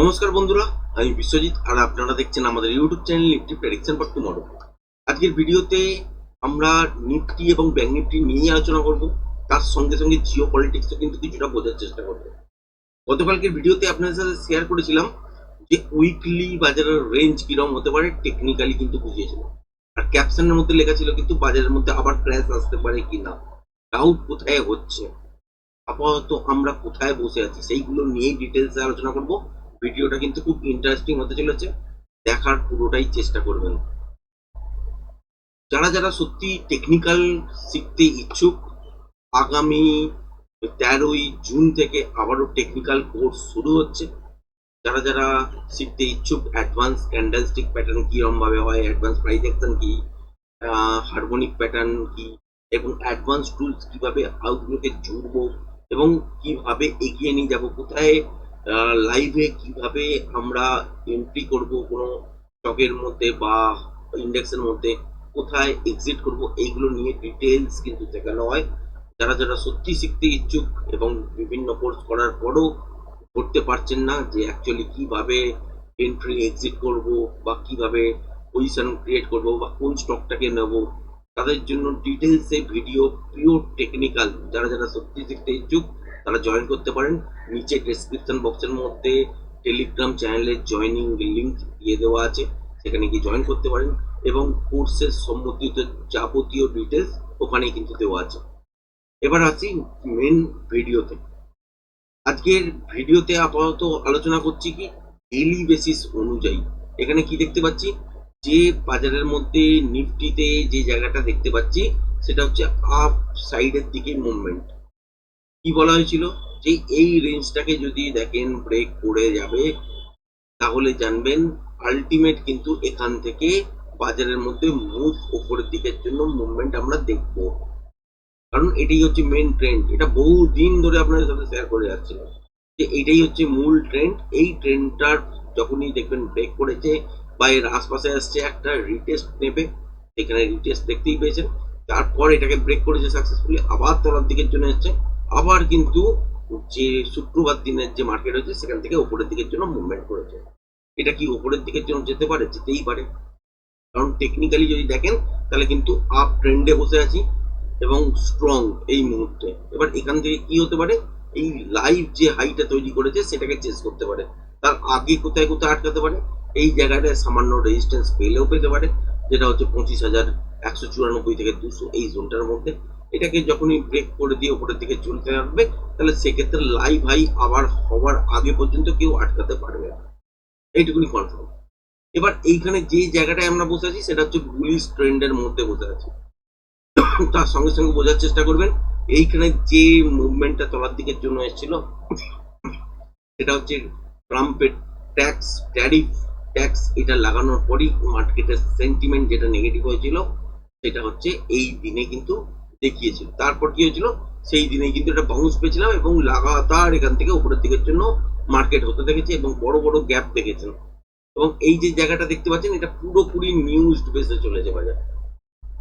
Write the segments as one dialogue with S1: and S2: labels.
S1: নমস্কার বন্ধুরা, আমি বিশ্বজিৎ, আর আপনারা দেখছেন আমাদের YouTube channel Nifty prediction for tomorrow আজকের ভিডিওতে আমরা নিফটি এবং ব্যাংক নিফটি নিয়ে আলোচনা করব। তার সঙ্গে সঙ্গে জিও পলিটিক্সও কিন্তু কিছুটা বোঝার চেষ্টা করব। গতকালকের ভিডিওতে আপনাদের সাথে শেয়ার করেছিলাম যে উইকলি বাজারের রেঞ্জ কীরকম হতে পারে টেকনিক্যালি কিন্তু বুঝিয়েছিলাম। আর ক্যাপশনের মধ্যে লেখা ছিল কিন্তু বাজারের মধ্যে আবার ক্র্যাশ আসতে পারে কি না ডাউট কোথায় হচ্ছে, আপাতত আমরা কোথায় বসে আছি, সেইগুলো নিয়েই ডিটেলসে আলোচনা করব। ভিডিওটা কিন্তু খুব ইন্টারেস্টিং হতে চলেছে। দেখার পুরোটাই চেষ্টা করবেন। যারা যারা সত্যি টেকনিক্যাল শিখতে ইচ্ছুক, আগামী তেরোই জুন থেকে আবারও টেকনিক্যাল কোর্স শুরু হচ্ছে। যারা যারা শিখতে ইচ্ছুক অ্যাডভান্স ক্যান্ডেলস্টিক প্যাটার্ন কিরম ভাবে হয় অ্যাডভান্স প্রাইস অ্যাকশন কি হারমোনিক প্যাটার্ন কি, এবং অ্যাডভান্স টুলস কীভাবে আউটগুলোকে জুড়বো, এবং কীভাবে এগিয়ে নিয়ে যাব, কোথায় লাইভে কীভাবে আমরা এন্ট্রি করব কোনো স্টকের মধ্যে বা ইন্ডেক্সের মধ্যে, কোথায় এক্সিট করব, এইগুলো নিয়ে ডিটেলস কিন্তু দেখানো হয় যারা যারা সত্যি শিখতে ইচ্ছুক এবং বিভিন্ন কোর্স করার পরও করতে পারছেন না যে অ্যাকচুয়ালি কীভাবে এন্ট্রি এক্সিট করব বা কীভাবে পজিশন ক্রিয়েট করব বা কোন স্টকটাকে নেব, তাদের জন্য ডিটেলসে ভিডিও পিওর টেকনিক্যাল যারা যারা সত্যি শিখতে ইচ্ছুক তারা জয়েন করতে পারেন। নিচে ডেসক্রিপশন বক্সের মধ্যে টেলিগ্রাম চ্যানেলের জয়েনিং লিংক দিয়ে দেওয়া আছে। সেখানে গিয়ে জয়েন করতে পারেন এবং কোর্সের সম্বন্ধিত যাবতীয় ডিটেলস ওখানেই কিন্তু দেওয়া আছে। এবার আসি মেন ভিডিওতে আজকের ভিডিওতে আপাতত আলোচনা করছি কি? ডেইলি বেসিস অনুযায়ী। এখানে কি দেখতে পাচ্ছি? যে বাজারের মধ্যে নিফটিতে যে জায়গাটা দেখতে পাচ্ছি, সেটা হচ্ছে আপ সাইডের দিকে মুভমেন্ট কি বলা হয়েছিল? যে এই রেঞ্জটাকে যদি দেখেন ব্রেক করে যাবে, তাহলে জানবেন আলটিমেট কিন্তু এখান থেকে বাজারের মধ্যে মুভ ওপরের দিকের জন্য মুভমেন্ট আমরা দেখব। কারণ এটাই হচ্ছে মেন ট্রেন্ড এটা বহু দিন ধরে আপনাদের সাথে শেয়ার করে যাচ্ছিলাম যে এটাই হচ্ছে মূল ট্রেন্ড এই ট্রেন্ডটার যখনই দেখবেন ব্রেক করেছে বা এর আশপাশে আসছে একটা রিটেস্ট নেবে এখানে রিটেস্ট দেখতেই পেয়েছেন। তারপর এটাকে ব্রেক করেছে সাকসেসফুলি আবার তলার দিকের জন্য এসছে। আবার কিন্তু যে শুক্রবার দিনের যে মার্কেট হয়েছে, সেখান থেকে উপরের দিকের জন্য মুভমেন্ট করেছে। এটা কি উপরের দিকের জন্য যেতে পারে? যেতেই পারে। কারণ টেকনিক্যালি যদি দেখেন, তাহলে কিন্তু আপ ট্রেন্ডে বসে আছি এবং স্ট্রং এই মুহূর্তে। এবার এখান থেকে কি হতে পারে? এই লাইভ যে হাইটা তৈরি করেছে, সেটাকে চেস করতে পারে। তার আগে কোথায় কোথায় আটকাতে পারে? এই জায়গাটায় সামান্য রেজিস্ট্যান্স পেলেও পেতে পারে, যেটা হচ্ছে পঁচিশ হাজার একশো চুরানব্বই থেকে দুশো এই জোনটার মধ্যে। এটাকে যখনই ব্রেক করে দিয়ে উপরের দিকে চলতে থাকবে তাহলে সেক্ষেত্রে লাইভ হাই আবার হওয়ার আগে পর্যন্ত কেউ আটকাতে পারবে না। এইটুকুনি কনফার্ম এবার এইখানে যে জায়গাটায় আমরা বসে আছি, সেটা হচ্ছে বুলিশ ট্রেন্ডের মধ্যে বসে আছি। তার সঙ্গে সঙ্গে বোঝার চেষ্টা করবেন, এইখানে যে মুভমেন্টটা তলার দিকের জন্য এসেছিল, সেটা হচ্ছে ট্রাম্পের ট্যাক্স ট্যারিফ ট্যাক্স এটা লাগানোর পরই মার্কেটের সেন্টিমেন্ট যেটা নেগেটিভ হয়েছিল, সেটা হচ্ছে এই দিনে কিন্তু দেখিয়েছিল। তারপর কি হয়েছিল? সেই দিনে কিন্তু এটা বাউন্স পেয়েছিলাম এবং লাগাতার এখান থেকে উপরের দিকের জন্য মার্কেট হতে দেখেছে এবং বড় বড় গ্যাপ দেখেছেন এবং এই যে জায়গাটা দেখতে পাচ্ছেন, এটা পুরোপুরি নিউজ বেসে চলেছে বাজার।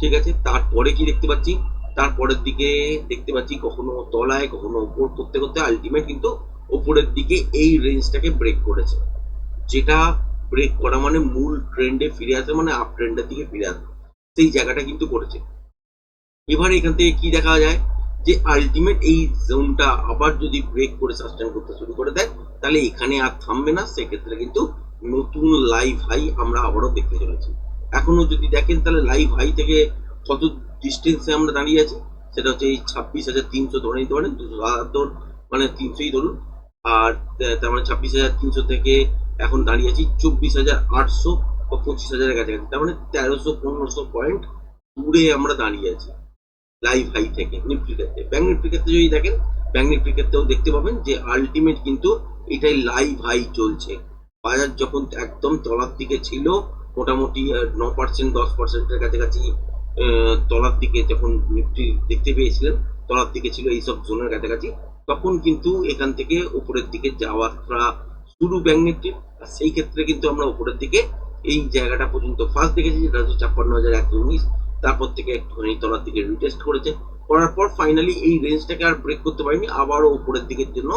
S1: ঠিক আছে? তারপরে কি দেখতে পাচ্ছি? তারপরের দিকে দেখতে পাচ্ছি কখনো তলায়, কখনো উপর, করতে করতে আলটিমেট কিন্তু ওপরের দিকে এই রেঞ্জটাকে ব্রেক করেছে। যেটা ব্রেক করা মানে মূল ট্রেন্ডে ফিরে আসে মানে আপ ট্রেন্ডের দিকে ফিরে আসে। সেই জায়গাটা কিন্তু করেছে। এবার এখান থেকে কি দেখা যায়? যে আলটিমেট এই জোনটা আবার যদি ব্রেক করে সাস্টেন করতে শুরু করে দেয়, তাহলে এখানে আর থামবে না। সেক্ষেত্রে কিন্তু নতুন লাইভ হাই আমরা আবারও দেখতে চলেছি। এখনও যদি দেখেন, তাহলে লাইভ হাই থেকে কত ডিস্টেন্সে আমরা দাঁড়িয়ে আছি? সেটা হচ্ছে এই ছাব্বিশ হাজার তিনশো ধরে নিতে পারেন, দুশো সাতাত্তর মানে তিনশোই ধরুন। আর তার মানে ছাব্বিশ হাজার তিনশো থেকে এখন দাঁড়িয়ে আছি চব্বিশ হাজার আটশো বা পঁচিশ হাজারের কাছাকাছি। তার মানে তেরোশো পনেরোশো পয়েন্ট দূরে আমরা দাঁড়িয়ে আছি। লাইভ হাই থেকে নিফটির ক্ষেত্রে ব্যাঙ্ক নিফটির ক্ষেত্রে যদি দেখেন ব্যাঙ্ক নিফটির ক্ষেত্রেও দেখতে পাবেন যে আলটিমেট কিন্তু এটাই লাইভ হাই চলছে। বাজার যখন একদম তলার দিকে ছিল, মোটামুটি ন পার্সেন্ট দশ পার্সেন্টের কাছাকাছি তলার দিকে যখন নিফটি দেখতে পেয়েছিলেন, তলার দিকে ছিল এইসব জোনের কাছাকাছি, তখন কিন্তু এখান থেকে উপরের দিকে যাওয়াটা শুরু ব্যাঙ্ক নিফটির আর সেই ক্ষেত্রে কিন্তু আমরা উপরের দিকে এই জায়গাটা পর্যন্ত ফার্স্ট দেখেছি, যেটা হচ্ছে ছাপ্পান্ন হাজার একশো উনিশ। তারপর থেকে একটুখানি তলার দিকে রিটেস্ট করেছে। করার পর ফাইনালি এই রেঞ্জটাকে আর ব্রেক করতে পারিনি, আবারও উপরের দিকের জন্য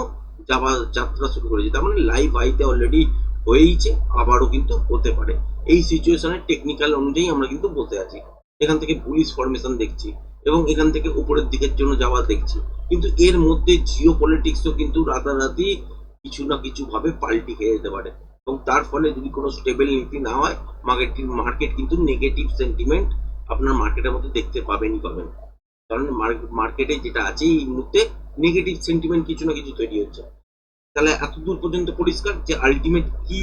S1: যাওয়া যাত্রা শুরু করেছে। তার মানে লাইভ হাইতে অলরেডি হয়েইছে, আবারও কিন্তু হতে পারে। এই সিচুয়েশনে টেকনিক্যাল অনুযায়ী আমরা কিন্তু বসে আছি। এখান থেকে পুলিশ ফরমেশন দেখছি এবং এখান থেকে উপরের দিকের জন্য যাওয়া দেখছি। কিন্তু এর মধ্যে জিও পলিটিক্সও কিন্তু রাতারাতি কিছু না কিছু ভাবে পাল্টি খেয়ে যেতে পারে। এবং তার ফলে যদি কোনো স্টেবল নীতি না হয় মার্কেট মার্কেট কিন্তু নেগেটিভ সেন্টিমেন্ট আপনার মার্কেটের মধ্যে দেখতে পাবেনই পাবেন। কারণ মার্কেটে যেটা আছে এই মুহূর্তে নেগেটিভ সেন্টিমেন্ট কিছু না কিছু তৈরি হচ্ছে। তাহলে এত দূর পর্যন্ত পরিষ্কার যে আলটিমেট কি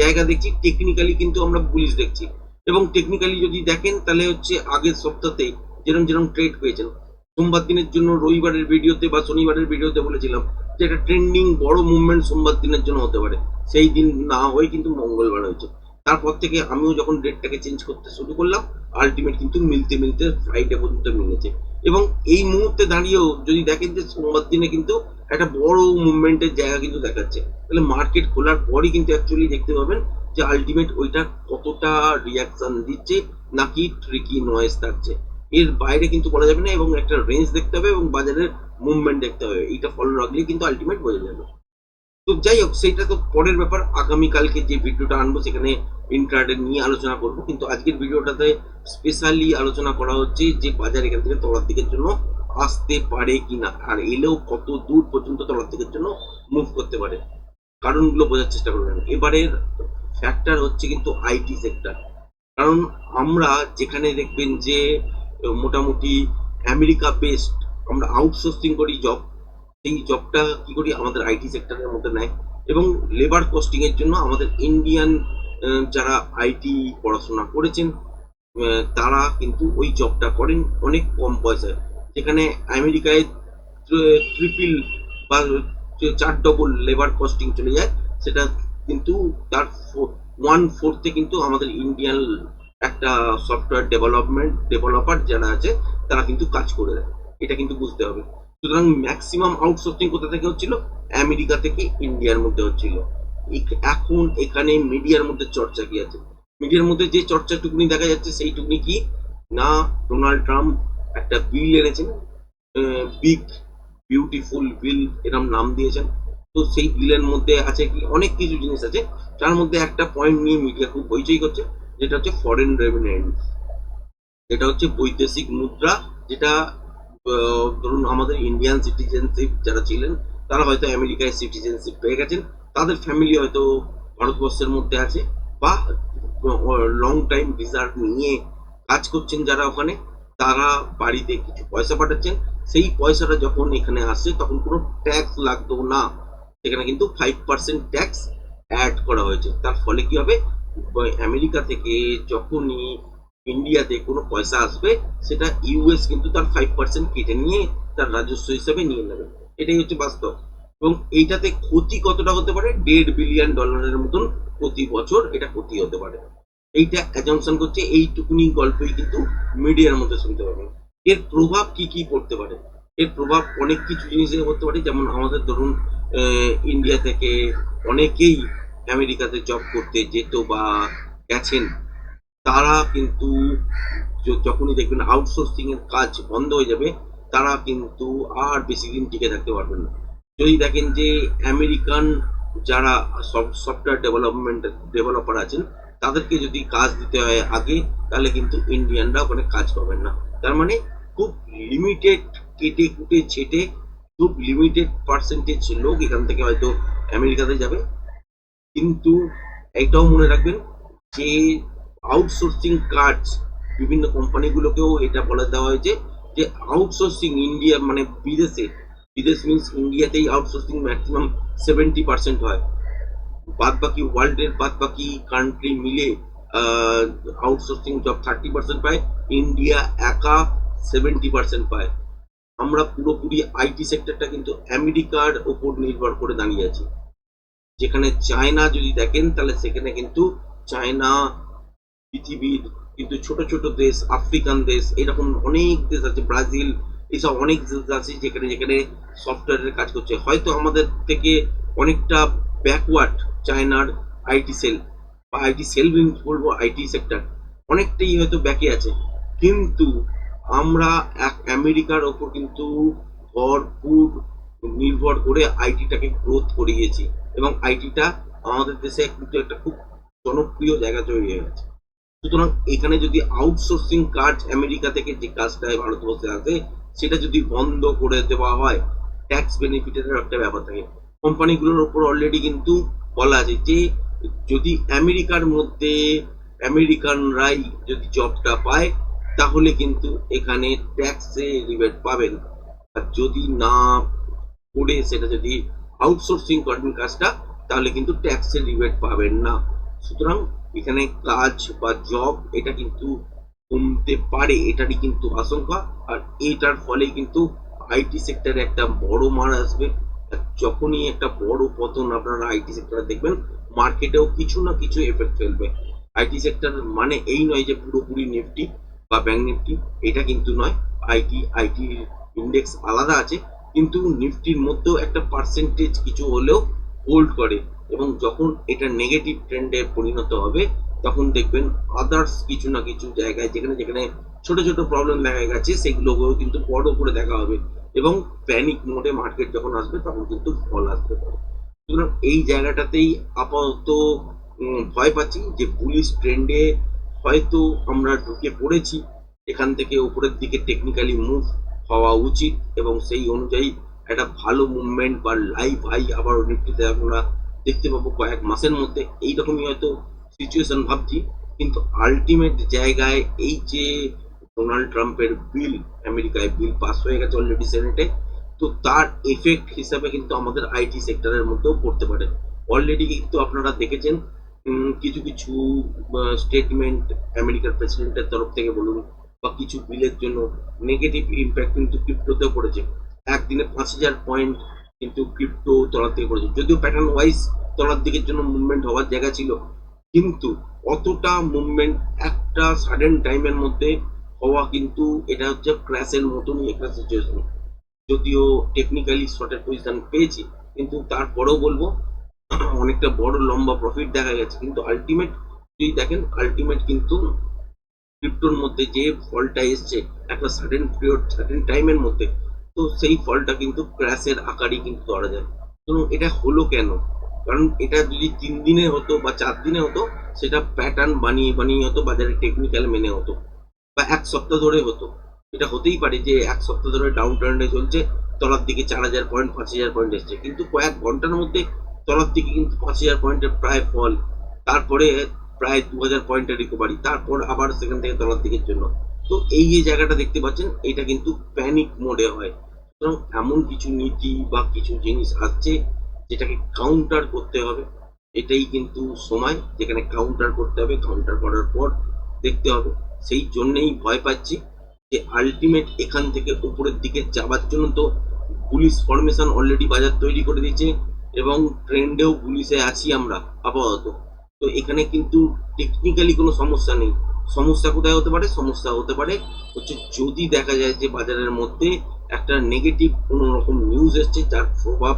S1: জায়গা দেখছি টেকনিক্যালি কিন্তু আমরা পুলিশ দেখছি। এবং টেকনিক্যালি যদি দেখেন, তাহলে হচ্ছে আগের সপ্তাহতেই যেরকম যেরকম ট্রেড পেয়েছেন সোমবার দিনের জন্য রবিবারের ভিডিওতে বা শনিবারের ভিডিওতে বলেছিলাম যে একটা ট্রেন্ডিং বড় মুভমেন্ট সোমবার দিনের জন্য হতে পারে। সেই দিন না হয়ে কিন্তু মঙ্গলবার হয়েছে। তারপর থেকে আমিও যখন ডেটটাকে চেঞ্জ করতে শুরু করলাম আলটিমেট কিন্তু মিলতে মিলতে ফ্রাইডে পর্যন্ত মিলেছে। এবং এই মুহূর্তে দাঁড়িয়েও যদি দেখেন যে সোমবার দিনে কিন্তু একটা বড় মুভমেন্টের জায়গা কিন্তু দেখাচ্ছে। তাহলে মার্কেট খোলার পরই কিন্তু অ্যাকচুয়ালি দেখতে পাবেন যে আলটিমেট ওইটা কতটা রিয়াকশন দিচ্ছে, নাকি ট্রিকি নয়েজ থাকছে। এর বাইরে কিন্তু বলা যাবে না, এবং একটা রেঞ্জ দেখতে হবে, এবং বাজারের মুভমেন্ট দেখতে হবে। এইটা ফলো রাখলে কিন্তু আলটিমেট বোঝা যাবে। তো যাই হোক সেটা তো পরের ব্যাপার। আগামীকালকে যে ভিডিওটা আনব, সেখানে ইন্টারনেট নিয়ে আলোচনা করব। কিন্তু আজকের ভিডিওটাতে স্পেশালি আলোচনা করা হচ্ছে যে বাজার এখান থেকে তলার দিকের জন্য আসতে পারে কিনা আর এলেও কত দূর পর্যন্ত তলার দিকের জন্য মুভ করতে পারে। কারণগুলো বোঝার চেষ্টা করবেন এবারের ফ্যাক্টর হচ্ছে কিন্তু আইটি সেক্টর কারণ আমরা যেখানে দেখবেন যে, মোটামুটি আমেরিকা বেসড আমরা আউটসোর্সিং করি জব সেই জবটা কি করি আমাদের আইটি সেক্টরের মধ্যে নেয় এবং লেবার কস্টিং এর জন্য আমাদের ইন্ডিয়ান যারা আইটি পড়াশোনা করেছেন তারা কিন্তু ওই জবটা করেন অনেক কম পয়সায়। যেখানে আমেরিকায় ট্রিপল বা চার ডবল লেবার কস্টিং চলে যায়, সেটা কিন্তু তার ওয়ান ফোর্থে কিন্তু আমাদের ইন্ডিয়ান একটা সফটওয়্যার ডেভেলপমেন্ট ডেভেলপার যারা আছে, তারা কিন্তু কাজ করে দেয়। এটা কিন্তু বুঝতে হবে। সুতরাং ম্যাক্সিমাম আউটসোর্সিং কোথা থেকে হচ্ছিল? আমেরিকা থেকে ইন্ডিয়ার মধ্যে হচ্ছিল। এখন এখানে মিডিয়ার মধ্যে চর্চা কি আছে? মিডিয়ার মধ্যে যে চর্চাটুকুনি দেখা যাচ্ছে সেইটুকুনি কি? না, ডোনাল্ড ট্রাম্প একটা বিল এনেছেন বিগ, বিউটিফুল বিল এরম নাম দিয়েছেন। তো সেই বিলের মধ্যে আছে কি? অনেক কিছু জিনিস আছে। তার মধ্যে একটা পয়েন্ট নিয়ে মিডিয়া খুব হইচই করছে, যেটা হচ্ছে ফরেন রেভিনিউ এটা হচ্ছে বৈদেশিক মুদ্রা, যেটা ধরুন আমাদের ইন্ডিয়ান সিটিজেনশিপ যারা ছিলেন, তারা হয়তো আমেরিকায় সিটিজেনশিপ পেয়ে গেছেন। তাদের ফ্যামিলি হয়তো ভারতবর্ষের মধ্যে আছে বা লং টাইম ভিসা নিয়ে কাজ করছেন যারা ওখানে, তারা বাড়িতে কিছু পয়সা পাঠাচ্ছেন। সেই পয়সাটা যখন এখানে আসছে, তখন কোনো ট্যাক্স লাগতো না। সেখানে কিন্তু ফাইভ পার্সেন্ট ট্যাক্স অ্যাড করা হয়েছে। তার ফলে কি হবে? আমেরিকা থেকে যখনই ইন্ডিয়াতে কোনো পয়সা আসবে, সেটা ইউএস কিন্তু তার ফাইভ পার্সেন্ট কেটে নিয়ে তার রাজস্ব হিসাবে নিয়ে নেবে। এটাই হচ্ছে বাস্তব। এবং এইটাতে ক্ষতি কতটা হতে পারে? দেড় বিলিয়ন ডলারের মতন প্রতি বছর এটা ক্ষতি হতে পারে। এইটা অ্যাজামশন করছে, এইটুকুনি গল্পই কিন্তু মিডিয়ার মধ্যে শুনতে পাবেন। এর প্রভাব কি কি পড়তে পারে? এর প্রভাব অনেক কিছু জিনিসে পড়তে পারে, যেমন আমাদের ধরুন ইন্ডিয়া থেকে অনেকেই আমেরিকাতে জব করতে যেত বা গেছেন। তারা কিন্তু যখনই দেখবেন আউটসোর্সিং এর কাজ বন্ধ হয়ে যাবে, তারা কিন্তু আর বেশি দিন টিকে থাকতে পারবেন না। যদি দেখেন যে আমেরিকান যারা সফটওয়্যার ডেভেলপমেন্ট ডেভেলপার আছেন, তাদেরকে যদি কাজ দিতে হয় আগে, তাহলে কিন্তু ইন্ডিয়ানরা ওখানে কাজ পাবেন না। তার মানে খুব লিমিটেড কেটে কুটে ছেটে খুব লিমিটেড পার্সেন্টেজ লোক এখান থেকে হয়তো আমেরিকাতে যাবে। কিন্তু এটাও মনে রাখবেন যে আউটসোর্সিং কাজ বিভিন্ন কোম্পানিগুলোকেও এটা বলে দেওয়া হয়েছে যে আউটসোর্সিং ইন্ডিয়া মানে বিদেশে, বিদেশ মিনস ইন্ডিয়াতেই আউটসোর্সিং ম্যাক্সিমাম সেভেন্টি পার্সেন্ট হয়। বাদ বাকি ওয়ার্ল্ডের বাদ বাকি কান্ট্রি মিলে আউটসোর্সিং জব থার্টি পার্সেন্ট পায় ইন্ডিয়া একা সেভেন্টি পার্সেন্ট পায়। আমরা পুরোপুরি আইটি সেক্টরটা কিন্তু আমেরিকার ওপর নির্ভর করে দাঁড়িয়ে আছি। যেখানে চায়না যদি দেখেন, তাহলে সেখানে কিন্তু চায়না পৃথিবীর কিন্তু ছোট ছোট দেশ, আফ্রিকান দেশ, এরকম অনেক দেশ আছে, ব্রাজিল এইসব অনেক দেশ আছে যেখানে যেখানে সফটওয়্যারের কাজ করছে। হয়তো আমাদের থেকে অনেকটা ব্যাকওয়ার্ড চায়নার আইটি সেল বা আইটি সেল বলব আইটি সেক্টর অনেকটাই হয়তো ব্যাকে আছে। কিন্তু আমরা এক আমেরিকার ওপর কিন্তু ভরপুর নির্ভর করে আইটিটাকে গ্রোথ করিয়েছি, এবং আইটিটা আমাদের দেশে কিন্তু একটা খুব জনপ্রিয় জায়গা তৈরি হয়ে গেছে। সুতরাং এখানে যদি আউটসোর্সিং কাজ আমেরিকা থেকে যে কাজটা ভারতবর্ষে আসে, সেটা যদি বন্ধ করে দেওয়া হয় ট্যাক্স বেনিফিটের একটা ব্যাপার থাকে। কোম্পানিগুলোর উপর অলরেডি কিন্তু বলা আছে যে, যদি আমেরিকার মধ্যে আমেরিকানরাই যদি জবটা পায়, তাহলে কিন্তু এখানে ট্যাক্সে রিবেট পাবেন। আর যদি না করে সেটা যদি আউটসোর্সিং করেন কাজটা, তাহলে কিন্তু ট্যাক্সের রিবেট পাবেন না। সুতরাং এখানে কাজ বা জব এটা কিন্তু কমতে পারে, এটারই কিন্তু আশঙ্কা। আর এটার ফলে কিন্তু আইটি সেক্টরে একটা বড় মার আসবে। যখনই একটা বড় পতন আপনারা আইটি সেক্টরে দেখবেন মার্কেটেও কিছু না কিছু এফেক্ট ফেলবে। আইটি সেক্টর মানে এই নয় যে পুরোপুরি নিফটি বা ব্যাংক নিফটি এটা কিন্তু নয়। আইটি আইটি ইন্ডেক্স আলাদা আছে। কিন্তু নিফটির মধ্যেও একটা পার্সেন্টেজ কিছু হলেও হোল্ড করে। এবং যখন এটা নেগেটিভ ট্রেন্ডে পরিণত হবে, তখন দেখবেন আদার্স কিছু না কিছু জায়গায়, যেখানে যেখানে ছোট ছোট প্রবলেম দেখা গেছে, সেগুলোকেও কিন্তু বড় করে দেখা হবে এবং প্যানিক মোডে মার্কেট যখন আসবে, তখন কিন্তু ফল আসতে পারে। সুতরাং এই জায়গাটাতেই আপাতত ভয় পাচ্ছি যে পুলিশ ট্রেন্ডে হয়তো আমরা ঢুকে পড়েছি। এখান থেকে উপরের দিকে টেকনিক্যালি মুভ হওয়া উচিত এবং সেই অনুযায়ী একটা ভালো মুভমেন্ট বা লাইভ হাই আবার নিফটিতে আমরা দেখতে পাবো কয়েক মাসের মধ্যে। এইরকমই হয়তো সিচুয়েশন ভাবছি। কিন্তু আলটিমেট জায়গায় এই যে ডোনাল্ড ট্রাম্পের বিল আমেরিকায় বিল পাস হয়ে গেছে অলরেডি সেনেটে তো তার এফেক্ট হিসাবে কিন্তু আমাদের আইটি সেক্টরের মধ্যেও পড়তে পারে। অলরেডি কিন্তু আপনারা দেখেছেন কিছু কিছু স্টেটমেন্ট আমেরিকার প্রেসিডেন্টের তরফ থেকে বলুন বা কিছু বিলের জন্য নেগেটিভ ইম্প্যাক্ট কিন্তু ক্রিপ্টোতেও পড়েছে। একদিনে পাঁচ হাজার পয়েন্ট কিন্তু ক্রিপ্টো তলার দিকে পড়েছে। যদিও প্যাটার্ন ওয়াইজ তলার দিকের জন্য মুভমেন্ট হওয়ার জায়গা ছিল, কিন্তু অতটা মুভমেন্ট একটা সাডেন টাইমের মধ্যে হওয়া কিন্তু এটা হচ্ছে ক্র্যাশের মতনই একটা সিচুয়েশন যদিও টেকনিক্যালি শর্টের পজিশন পেয়েছি, কিন্তু তারপরেও বলব, অনেকটা বড় লম্বা প্রফিট দেখা গেছে। কিন্তু আলটিমেট যদি দেখেন আলটিমেট কিন্তু ক্রিপ্টোর মধ্যে যে ফলটা এসছে, একটা সাডেন পিরিয়ড সাডেন টাইমের মধ্যে তো সেই ফলটা কিন্তু ক্র্যাশের আকারই কিন্তু ধরা যায়। তো এটা হলো কেন? কারণ এটা যদি তিন দিনে হতো বা চার দিনে হতো, সেটা প্যাটার্ন বানিয়ে বানিয়ে হতো বাজারে টেকনিক্যাল মেনে হতো, বা এক সপ্তাহ ধরে হতো। এটা হতেই পারে যে এক সপ্তাহ ধরে ডাউন ট্রেন্ডে চলছে, তলার দিকে চার হাজার পয়েন্ট পাঁচ হাজার পয়েন্ট এসছে। কিন্তু কয়েক ঘণ্টার মধ্যে তলার দিকে কিন্তু পাঁচ হাজার পয়েন্টের প্রায় ফল, তারপরে প্রায় দু হাজার পয়েন্টের রিকভারি তারপর আবার সেখান থেকে তলার দিকের জন্য। তো এই যে জায়গাটা দেখতে পাচ্ছেন, এটা কিন্তু প্যানিক মোডে হয়। সুতরাং এমন কিছু নীতি বা কিছু জিনিস আসছে যেটাকে কাউন্টার করতে হবে। এটাই কিন্তু সময় যেখানে কাউন্টার করতে হবে কাউন্টার করার পর দেখতে হবে। সেই জন্যেই ভয় পাচ্ছি যে আলটিমেট এখান থেকে উপরের দিকে যাবার জন্য তো পুলিশ ফরমেশন অলরেডি বাজার তৈরি করে দিয়েছে এবং ট্রেন্ডেও পুলিশে আছি আমরা আপাতত। তো এখানে কিন্তু টেকনিক্যালি কোনো সমস্যা নেই। সমস্যা কোথায় হতে পারে? সমস্যা হতে পারে হচ্ছে যদি দেখা যায় যে বাজারের মধ্যে একটা নেগেটিভ কোনো রকম নিউজ এসছে যার প্রভাব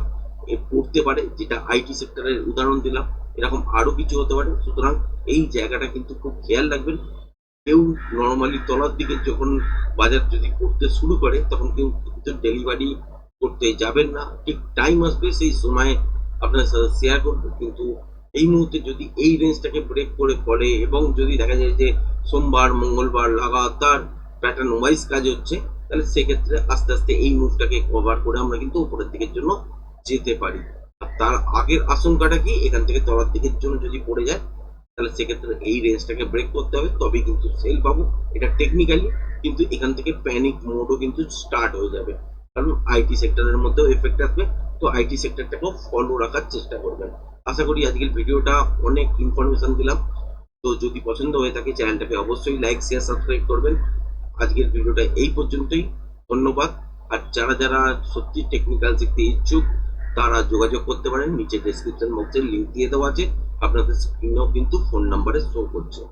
S1: পড়তে পারে, যেটা আইটি সেক্টরের উদাহরণ দিলাম, এরকম আরও কিছু হতে পারে। সুতরাং এই জায়গাটা কিন্তু খুব খেয়াল রাখবেন। কেউ নর্মালি তলার দিকে যখন বাজার যদি করতে শুরু করে, তখন কেউ কিন্তু ডেলিভারি করতে যাবেন না। ঠিক টাইম আসবে, সেই সময় আপনার সাথে শেয়ার করব। কিন্তু এই মুহূর্তে যদি এই রেঞ্জটাকে ব্রেক করে পড়ে এবং যদি দেখা যায় যে সোমবার, মঙ্গলবার লাগাতার প্যাটার্ন ওয়াইজ কাজ হচ্ছে, তাহলে সেক্ষেত্রে আস্তে আস্তে এই মুভটাকে কভার করে আমরা কিন্তু উপরের দিকের জন্য যেতে পারি। আর তার আগের আশঙ্কাটা কি? এখান থেকে তলার দিকের জন্য যদি পড়ে যায়, তাহলে সেক্ষেত্রে এই রেঞ্জটাকে ব্রেক করতে হবে। তবেই কিন্তু সেল পাবো। এটা টেকনিক্যালি কিন্তু এখান থেকে প্যানিক মোডও কিন্তু স্টার্ট হয়ে যাবে। কারণ আইটি সেক্টরের মধ্যেও এফেক্ট আসবে। তো আইটি সেক্টরটাকেও ফলো রাখার চেষ্টা করবেন। আশা করি আজকের ভিডিওটা অনেক ইনফরমেশন দিলাম। তো যদি পছন্দ হয়ে থাকে, চ্যানেলটাকে অবশ্যই লাইক শেয়ার সাবস্ক্রাইব করবেন। আজকের ভিডিওটা এই পর্যন্তই। ধন্যবাদ। আর যারা যারা সত্যি টেকনিক্যাল শিখতে ইচ্ছুক, তারা যোগাযোগ করতে পারেন। নিচে ডেসক্রিপশন বক্সে লিঙ্ক দিয়ে দেওয়া আছে। আপনাদের স্ক্রিনেও কিন্তু ফোন নাম্বারে শো করছে।